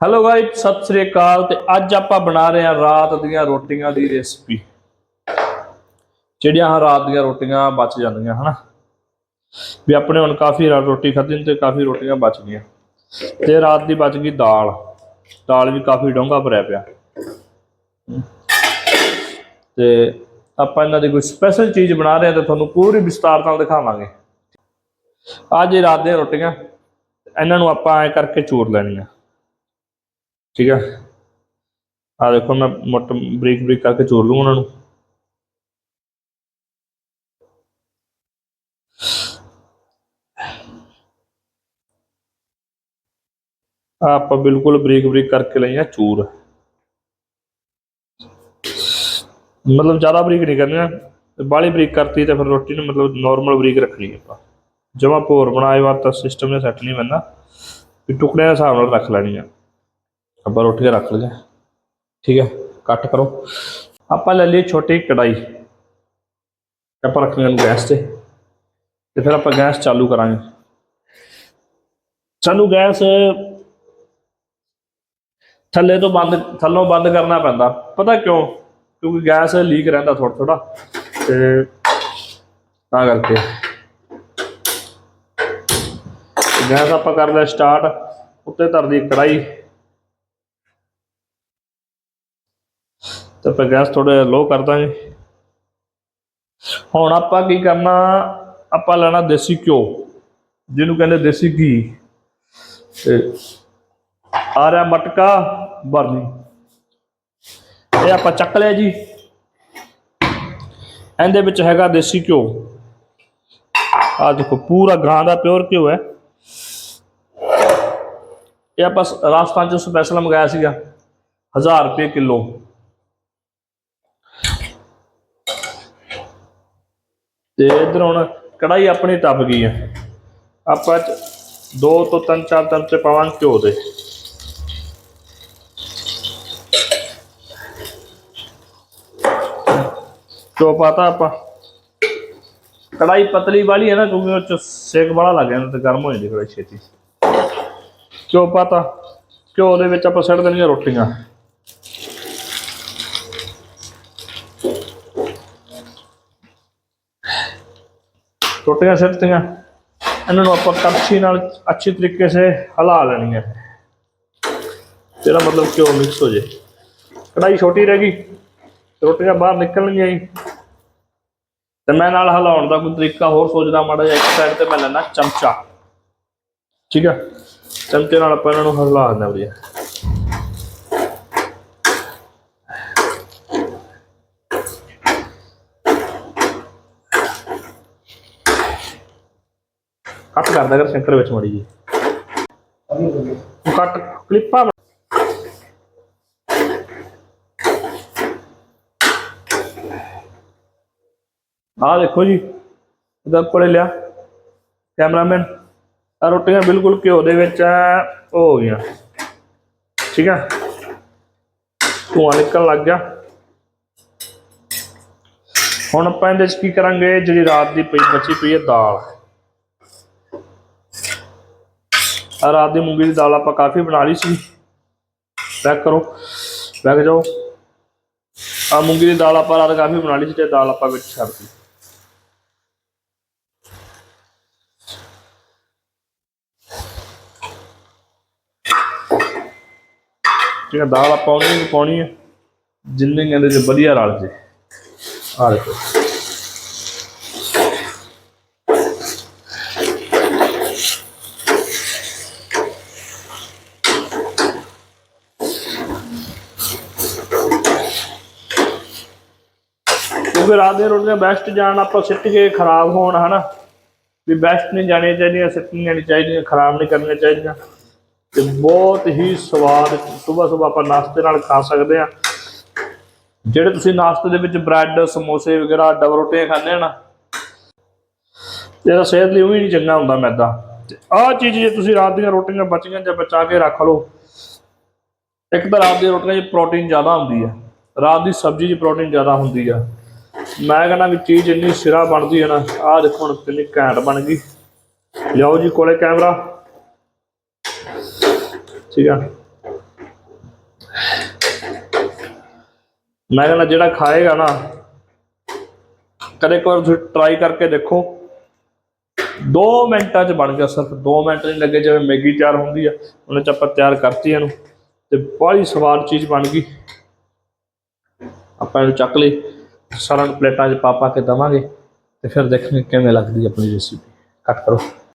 Hello guys Sat Sri ਅਕਾਲ ਤੇ ਅੱਜ ਆਪਾਂ ਬਣਾ ਰਹੇ ਹਾਂ ਰਾਤ ਦੀਆਂ ਰੋਟੀਆਂ ਦੀ ਰੈਸਪੀ ਜਿਹੜੀਆਂ ਹਾਂ ਰਾਤ ਦੀਆਂ ਰੋਟੀਆਂ ਬਚ ਜਾਂਦੀਆਂ, ਹਨਾ? ਵੀ ਆਪਣੇ ਹੁਣ ਕਾਫੀ ਰਾਤ ਰੋਟੀ ਖਾਧੀ ਤੇ ਕਾਫੀ ਰੋਟੀਆਂ ਬਚ ਗਈਆਂ। ਤੇ ਰਾਤ ਦੀ ਬਚ ਗਈ ਦਾਲ। ਦਾਲ ਵੀ ਕਾਫੀ ਡੋਂਗਾ ਭਰਿਆ ਪਿਆ। ਤੇ ਆਪਾਂ ਇਹਨਾਂ ਦੀ ਕੋਈ ਸਪੈਸ਼ਲ ਚੀਜ਼ ਬਣਾ ਰਹੇ ਹਾਂ ਤੇ ਤੁਹਾਨੂੰ ਪੂਰੀ ਵਿਸਤਾਰ ਨਾਲ ਦਿਖਾਵਾਂਗੇ। ਅੱਜ ਰਾਤ ਦੀਆਂ ਰੋਟੀਆਂ, ਇਹਨਾਂ ਨੂੰ ਆਪਾਂ ਐ ਕਰਕੇ ਚੂਰ ਲੈਣੀਆਂ। ਠੀਕ ਹੈ ਆ ਦੇਖੋ, ਮੈਂ ਮੋਟ ਬਰੀਕ ਬਰੀਕ ਕਰਕੇ ਚੋਰ ਲੂੰ ਉਹਨਾਂ ਨੂੰ। ਆਹ ਆਪਾਂ ਬਿਲਕੁਲ ਬਰੀਕ ਬਰੀਕ ਕਰਕੇ ਲਈਆਂ ਚੂਰ। ਮਤਲਬ ਜ਼ਿਆਦਾ ਬਰੀਕ ਨਹੀਂ ਕਰਨੀਆਂ ਬਾਲੀ ਬਰੀਕ ਕਰਤੀ ਤੇ ਫਿਰ ਰੋਟੀ ਨੂੰ ਮਤਲਬ ਨਾਰਮਲ ਬਰੀਕ ਰੱਖਣੀ ਆਪਾਂ। ਜਮਾ ਭੋਰ ਬਣਾਏ ਵਾਰ ਤਾਂ ਸਿਸਟਮ ਨੇ ਸੈੱਟ ਨਹੀਂ ਬੰਨਾ ਵੀ ਟੁਕੜਿਆਂ ਦੇ ਹਿਸਾਬ ਨਾਲ ਰੱਖ ਲੈਣੀ ਆ। ਆਪਾਂ ਰੋਟੀਆਂ ਰੱਖ ਲਈਆਂ ਠੀਕ ਹੈ, ਕੱਟ ਕਰੋ। ਆਪਾਂ ਲੈ ਲਈ ਛੋਟੀ ਕੜਾਈ ਆਪਾਂ ਰੱਖਣੀ ਨੂੰ ਗੈਸ ਤੇ। ਤੇ ਫਿਰ ਆਪਾਂ ਗੈਸ ਚਾਲੂ ਕਰਾਂਗੇ। ਸਾਨੂੰ ਗੈਸ ਥੱਲੇ ਤੋਂ ਬੰਦ, ਥੱਲੋਂ ਬੰਦ ਕਰਨਾ ਪੈਂਦਾ। ਪਤਾ ਕਿਉਂ? ਕਿਉਂਕਿ ਗੈਸ ਲੀਕ ਰਹਿੰਦਾ ਥੋੜਾ ਥੋੜਾ ਤੇ ਤਾਂ ਕਰਕੇ। ਗੈਸ ਆਪਾਂ ਕਰ ਲਿਆ ਸਟਾਰਟ। ਉੱਤੇ ਧਰਦੀ ਕੜਾਈ ਤੇ ਆਪਾਂ ਗੈਸ ਥੋੜਾ ਲੋ ਕਰ ਦਾਂਗੇ। ਹੁਣ ਆਪਾਂ ਕੀ ਕਰਨਾ, ਆਪਾਂ ਲੈਣਾ ਦੇਸੀ ਘਿਓ। ਜਿਹਨੂੰ ਕਹਿੰਦੇ ਦੇਸੀ ਘੀ। ਤੇ ਆ ਰਿਹਾ ਮਟਕਾ ਬਰਨੀ ਇਹ ਆਪਾਂ ਚੱਕ ਲਿਆ ਜੀ। ਇਹਦੇ ਵਿੱਚ ਹੈਗਾ ਦੇਸੀ ਘਿਓ। ਆ ਦੇਖੋ, ਪੂਰਾ ਗਾਂ ਦਾ ਪਿਓਰ ਘਿਓ ਹੈ। ਇਹ ਆਪਾਂ ਸ- ਰਾਜਸਥਾਨ ਚੋਂ ਸਪੈਸ਼ਲ ਮੰਗਾਇਆ ਸੀਗਾ 1000 ਰੁਪਏ ਕਿਲੋ। ਤੇ ਇਧਰ ਹੁਣ ਕੜਾਈ ਆਪਣੀ ਤਪ ਗਈ ਹੈ ਆਪਾਂ ਚ ਦੋ ਤੋਂ ਤਿੰਨ, ਚਾਰ ਚਮਚੇ ਪਾਵਾਂਗੇ ਘਿਓ ਦੇ। ਘਿਓ ਪਾਤਾ ਆਪਾਂ। ਕੜਾਈ ਪਤਲੀ ਵਾਲੀ ਹੈ ਨਾ, ਕਿਉਂਕਿ ਉਹ ਚ ਸੇਕ ਬੜਾ ਲੱਗ ਜਾਂਦਾ ਤੇ ਗਰਮ ਹੋ ਜਾਂਦੀ ਕੜਾਈ ਛੇਤੀ। ਘਿਓ ਪਾਤਾ। ਘਿਓ ਦੇ ਵਿੱਚ ਆਪਾਂ ਸੜ ਦੇਣੀਆਂ ਰੋਟੀਆਂ। ਰੋਟੀਆਂ ਸਿੱਟੀਆਂ ਇਹਨਾਂ ਨੂੰ ਆਪਾਂ ਕੜਛੀ ਨਾਲ ਅੱਛੀ ਤਰੀਕੇ ਸੇ ਹਿਲਾ ਲੈਣੀ ਹੈ। ਤੇਰਾ ਮਤਲਬ ਘਿਓ ਮਿਕਸ ਹੋ ਜੇ? ਕੜਾਈ ਛੋਟੀ ਰਹਿ ਗਈ। ਰੋਟੀਆਂ ਬਾਹਰ ਨਿਕਲਣਗੀਆਂ ਹੀ ਤੇ ਮੈਂ ਨਾਲ ਹਿਲਾਉਣ ਦਾ ਕੋਈ ਤਰੀਕਾ ਹੋਰ ਸੋਚਦਾ ਮਾੜਾ ਜਿਹਾ। ਇੱਕ ਸਾਈਡ ਤੇ ਮੈਂ ਲੈਣਾ ਚਮਚਾ। ਠੀਕ ਆ? ਚਮਚੇ ਨਾਲ ਆਪਾਂ ਇਹਨਾਂ ਨੂੰ ਹਿਲਾ ਦਿੰਦੇ ਵਧੀਆ। ਕੱਟ ਕਰਦਾ ਕਰ ਸੈਂਟਰ ਵਿੱਚ ਮੜੀ ਜੀ ਕੱਟ ਕਲਿੱਪਾਂ ਆਹ ਦੇਖੋ ਜੀ, ਇਹਦਾ ਕੋਲੇ ਲਿਆ। ਕੈਮਰਾਮੈਨ ਆ ਰੋਟੀਆਂ ਬਿਲਕੁਲ ਘਿਓ ਦੇ ਵਿੱਚ ਉਹ ਹੋ ਗਈਆਂ। ਠੀਕ ਹੈ ਧੂਆਂ ਨਿਕਲਣ ਲੱਗ ਗਿਆ। ਹੁਣ ਆਪਾਂ ਇਹਦੇ 'ਚ ਕੀ ਕਰਾਂਗੇ? ਜਿਹੜੀ ਰਾਤ ਦੀ ਪਈ ਬਚੀ ਪਈ ਹੈ ਦਾਲ ਆ ਰਾਤ ਦੀ ਮੂੰਗੀ ਦੀ ਦਾਲ ਆਪਾਂ ਕਾਫੀ ਬਣਾ ਲਈ ਸੀ। ਪੈਕ ਕਰੋ ਬੈਗ ਜਾਓ। ਆ ਮੂੰਗੀ ਦੀ ਦਾਲ ਆਪਾਂ ਰਾਤ ਕਾਫੀ ਬਣਾ ਲਈ ਸੀ ਤੇ ਦਾਲ ਆਪਾਂ ਵਿੱਚ ਛੱਡਤੀ ਠੀਕ ਹੈ ਦਾਲ ਆਪਾਂ ਉਹਨੇ ਵੀ ਪਾਉਣੀ ਹੈ ਜਿੰਨੇ ਕਹਿੰਦੇ ਜੇ ਵਧੀਆ ਰਲ ਜੇ। ਆ ਦੇਖੋ। ਕਿਉਂਕਿ ਰਾਤ ਦੀਆਂ ਰੋਟੀਆਂ ਬੈਸਟ ਜਾਣ, ਆਪਾਂ ਸਿੱਟ ਕੇ ਖਰਾਬ ਹੋਣ, ਹਨਾ? ਵੀ ਬੈਸਟ ਨਹੀਂ ਜਾਣੀਆਂ ਚਾਹੀਦੀਆਂ, ਸਿੱਟਣੀਆਂ ਨਹੀਂ ਚਾਹੀਦੀਆਂ, ਖਰਾਬ ਨਹੀਂ ਕਰਨੀਆਂ ਚਾਹੀਦੀਆਂ। ਤੇ ਬਹੁਤ ਹੀ ਸਵਾਦ ਸਵੇਰ ਸਵੇਰ ਆਪਾਂ ਨਾਸ਼ਤੇ ਨਾਲ ਖਾ ਸਕਦੇ ਆ ਜਿਹੜੇ ਤੁਸੀਂ ਨਾਸ਼ਤੇ ਦੇ ਵਿੱਚ ਬ੍ਰੈਡ ਸਮੋਸੇ ਵਗੈਰਾ ਡਬਲ ਰੋਟੀਆਂ ਖਾਂਦੇ ਆ ਨਾ, ਇਹਦਾ ਸਿਹਤ ਲਈ ਉਹ ਵੀ ਨਹੀਂ ਚੰਗਾ ਹੁੰਦਾ ਮੈਦਾ। ਤੇ ਆਹ ਚੀਜ਼ ਜੇ ਤੁਸੀਂ ਰਾਤ ਦੀਆਂ ਰੋਟੀਆਂ ਬਚੀਆਂ, ਜਾਂ ਬਚਾ ਕੇ ਰੱਖ ਲਓ, ਇੱਕ ਤਾਂ ਰਾਤ ਦੀਆਂ ਰੋਟੀਆਂ 'ਚ ਪ੍ਰੋਟੀਨ ਜ਼ਿਆਦਾ ਹੁੰਦੀ ਆ। ਰਾਤ ਦੀ ਸਬਜ਼ੀ 'ਚ ਪ੍ਰੋਟੀਨ ਜ਼ਿਆਦਾ ਹੁੰਦੀ ਆ। ਮੈਂ ਕਹਿੰਦਾ ਵੀ ਚੀਜ਼ ਇੰਨੀ ਸਿਰਾ ਬਣਦੀ ਹੈ ਨਾ, ਆਹ ਦੇਖੋ ਹੁਣ ਕਿੰਨੀ ਘੈਂਟ ਬਣ ਗਈ। ਲਿਆਓ ਜੀ ਕੋਲੇ ਕੈਮਰਾ। ਠੀਕ ਆ। ਮੈਂ ਕਹਿੰਦਾ ਜਿਹੜਾ ਖਾਏਗਾ ਨਾ, ਕਦੇ ਇੱਕ ਤੁਸੀਂ ਟਰਾਈ ਕਰਕੇ ਦੇਖੋ। 2 ਮਿੰਟਾਂ 'ਚ ਬਣ ਗਿਆ ਸਿਰਫ 2 ਮਿੰਟ ਨਹੀਂ ਲੱਗੇ ਜਿਵੇਂ ਮੈਗੀ ਤਿਆਰ ਹੁੰਦੀ ਆ ਉਹਨੇ ਚ ਆਪਾਂ ਤਿਆਰ ਕਰਤੀ ਇਹਨੂੰ, ਤੇ ਬੜੀ ਸਵਾਦ ਚੀਜ਼ ਬਣ ਗਈ। ਆਪਾਂ ਇਹਨੂੰ ਚੱਕ ਲਈ। ਸਾਰਿਆਂ ਨੂੰ ਪਲੇਟਾਂ 'ਚ ਪਾ ਪਾ ਕੇ ਦਵਾਂਗੇ ਤੇ ਫਿਰ ਦੇਖਾਂਗੇ ਕਿਵੇਂ ਲੱਗਦੀ ਆਪਣੀ ਰੈਸਿਪੀ ਕੱਟ ਕਰੋ।